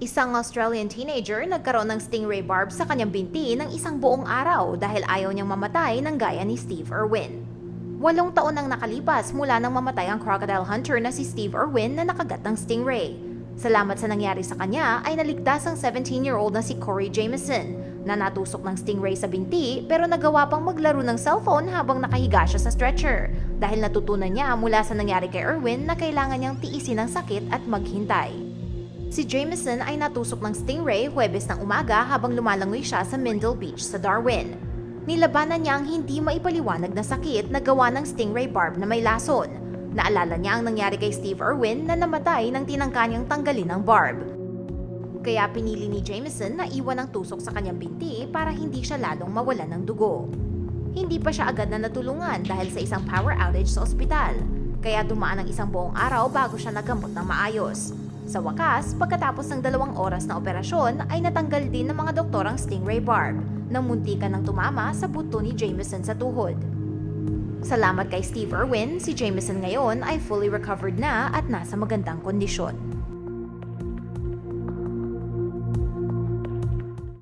Isang Australian teenager nagkaroon ng stingray barb sa kanyang binti ng isang buong araw dahil ayaw niyang mamatay ng gaya ni Steve Irwin. Walong taon ang nakalipas mula nang mamatay ang crocodile hunter na si Steve Irwin na nakagat ng stingray. Salamat sa nangyari sa kanya ay naligtas ang 17-year-old na si Corey Jameson na natusok ng stingray sa binti pero nagawa pang maglaro ng cellphone habang nakahiga siya sa stretcher dahil natutunan niya mula sa nangyari kay Irwin na kailangan niyang tiisin ang sakit at maghintay. Si Jameson ay natusok ng stingray Huwebes ng umaga habang lumalangoy siya sa Mindle Beach sa Darwin. Nilabanan niya ang hindi maipaliwanag na sakit na gawa ng stingray barb na may lason. Naalala niya ang nangyari kay Steve Irwin na namatay nang tinangka niyang tanggalin ang barb. Kaya pinili ni Jameson na iwan ang tusok sa kanyang binti para hindi siya lalong mawalan ng dugo. Hindi pa siya agad na natulungan dahil sa isang power outage sa ospital. Kaya dumaan ang isang buong araw bago siya nagamot ng maayos. Sa wakas, pagkatapos ng dalawang oras na operasyon ay natanggal din ng mga doktor ang stingray barb nang muntikan ng tumama sa buto ni Jameson sa tuhod. Salamat kay Steve Irwin, si Jameson ngayon ay fully recovered na at nasa magandang kondisyon.